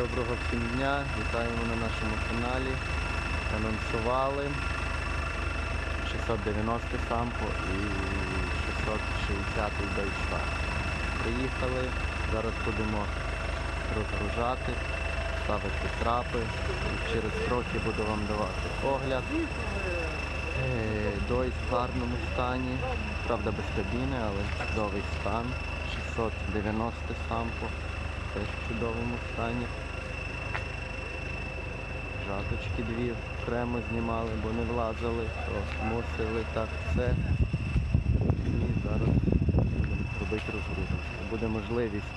Доброго всім дня, вітаємо на нашому каналі. Анонсували 690 сампо і 660 Deutschland. Приїхали, зараз будемо розгружати, ставити трапи. Через трохи буду вам давати огляд. Е, Дойс в гарному стані, правда без кабіни, але чудовий стан. 690 сампо, теж в чудовому стані. Жаточки дві окремо знімали, бо не влазили, то мусили так все. І зараз будемо робити розгрузочку. Буде можливість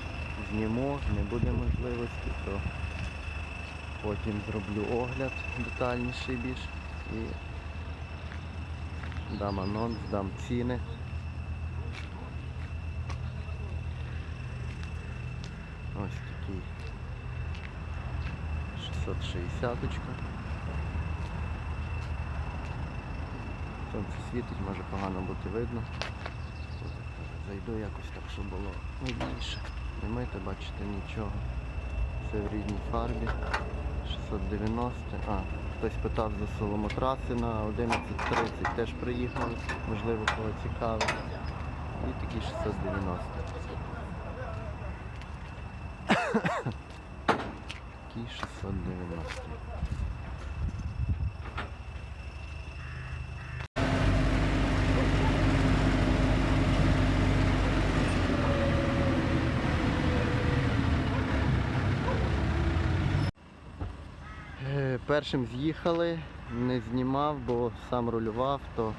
зніму, не буде можливості, то потім зроблю огляд детальніший більш і дам анонс, дам ціни. Ось такий 660 Сонце світить, може погано бути видно. Зайду якось так, щоб було видніше. Не мити, бачите, нічого. Все в рідній фарбі. 690. А, хтось питав за соломотраси на 11.30 теж приїхали. Можливо, кого цікавить. І такі 690. Такі 690. Е, Першим з'їхали, не знімав, бо сам рулював, то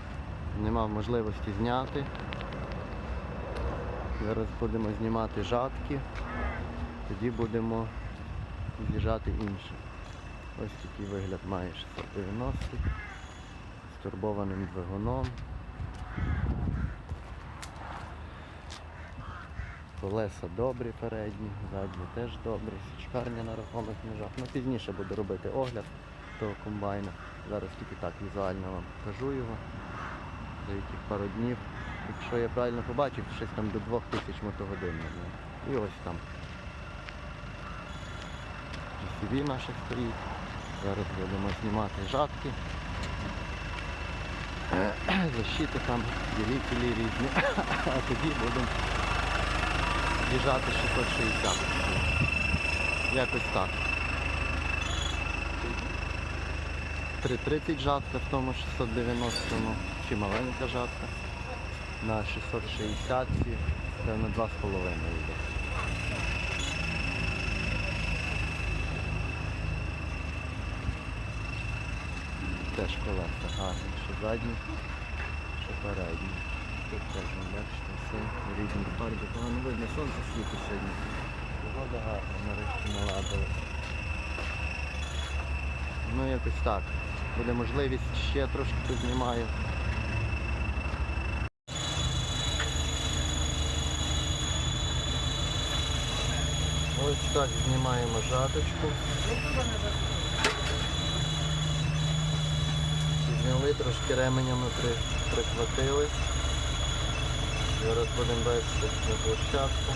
не мав можливості зняти. Зараз будемо знімати жатки, тоді будемо з'їжджати інше. Ось такий вигляд має 690 з турбованим двигуном. Колеса добрі передні, задні теж добрі, січкарня на рухомих ножах. Ну пізніше буду робити огляд того комбайна. Зараз тільки так візуально вам покажу його. За яких пару днів. Якщо я правильно побачив, щось там до 2000 мотогодин. І ось там. GCV наше стоїть. Зараз будемо знімати жатки. Защити там, ділителі різні. А тоді будемо з'їжджати 660. Якось так. 330 жатка в тому 690 му чи маленька жатка. На 660 певно 2,5 йде. Теж колеса гарні, що задні, що передні. Тут теж бачите, все в різній фарбі. Погано видно, сонце світить сьогодні. Погода гарна, нарешті наладилась. Ну якось так. Буде можливість ще трошки познімаю. Ось так знімаємо жаточку. Зняли, трошки ременями при, прихватили. Зараз будемо вести на площадку.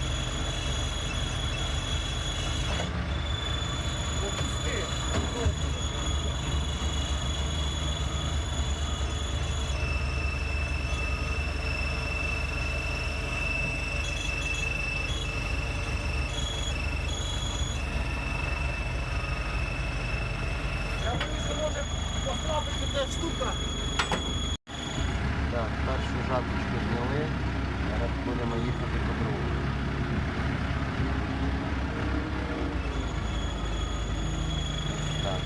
Так, першу жаточку зняли. Зараз будемо їхати по другу. Так.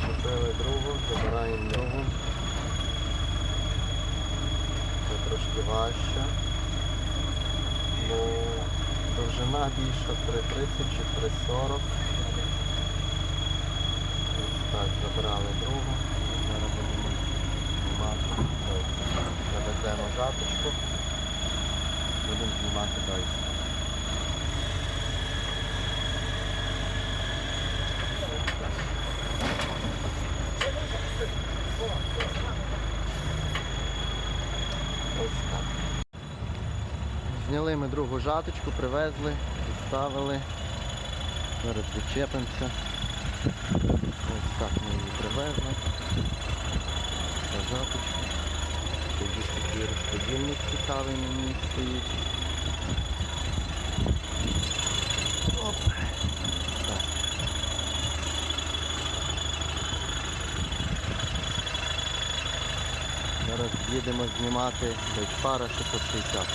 Чепили другу, забираємо другу. Це трошки важче. Бо довжина більша 3,30 чи 3,40. Ось так, забрали другу. Зараз будемо знімати. Завеземо жаточку. Будемо знімати дойку. Зняли ми другу жаточку, привезли, поставили. Зараз відчепимося. Ось так ми її привезли. Та жаточка. Тоді такий розподільник цікавий на ній стоїть. Оп. Так. Зараз їдемо знімати пара 660.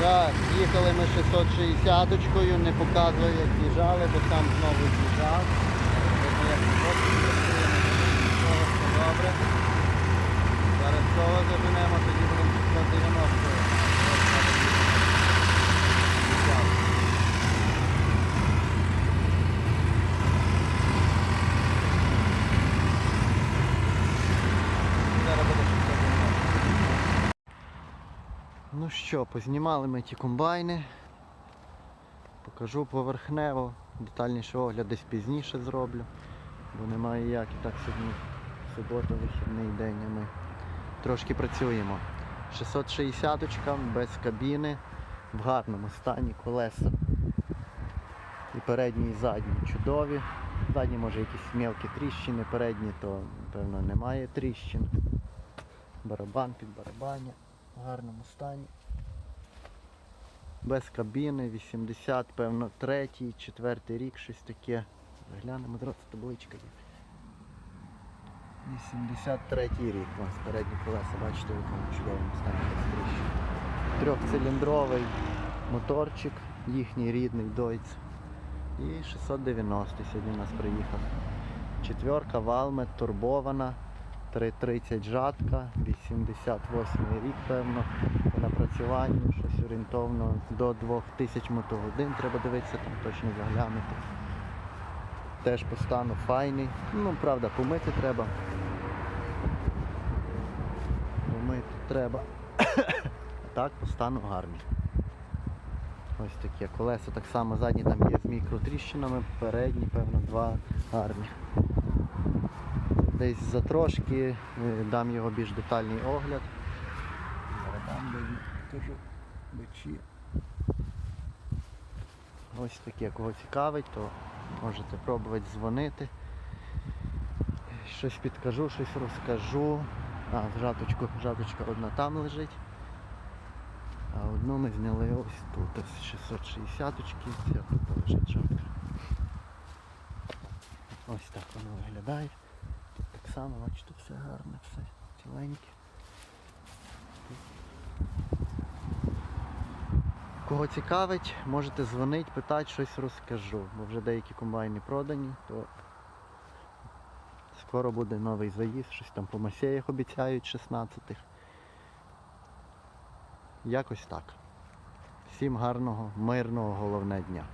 Так, їхали ми 660-очкою, не показую як з'їжджали, бо там знову з'їжджав. Добре. Зараз цього заженемо, тоді будемо 690. Зараз буде 690. Ну що, познімали ми ті комбайни. Покажу поверхнево, детальніший огляд десь пізніше зроблю, бо немає як і так сьогодні субота, вихідний день, а ми трошки працюємо. 660 без кабіни, в гарному стані колеса. І передні, і задні чудові. Задні може якісь мелкі тріщини, передні то певно немає тріщин. Барабан під барабані в гарному стані. Без кабіни, 80, певно, третій, четвертий рік, щось таке. Заглянемо, зараз табличка є. 83 рік у нас передні колеса, бачите, в якому чудовому стані без. Трьохциліндровий моторчик, їхній рідний Deutz. І 690 сьогодні у нас приїхав. Четверка Валмет турбована. 330 жатка, 88 рік, певно, по напрацюванню, щось орієнтовно до 2000 мотогодин треба дивитися, там точно заглянути. Теж по стану файний. Ну, правда, помити треба. Помити треба. А так по стану гарний. Ось таке колеса так само задні там є з мікротріщинами, передні, певно, два гарні десь за трошки е, дам його більш детальний огляд. Бичі. Ось таке, кого цікавить, то можете пробувати дзвонити. Щось підкажу, щось розкажу. А, жаточку, жаточка одна там лежить. А одну ми зняли ось тут, ось 660 очки, ця тут лежить жатка. Ось так воно виглядає. Само, бачите, все гарне, все ціленьке. Кого цікавить, можете дзвонити, питати, щось розкажу. Бо вже деякі комбайни продані, то скоро буде новий заїзд, щось там по масеях обіцяють 16-х. Якось так. Всім гарного, мирного, головне дня.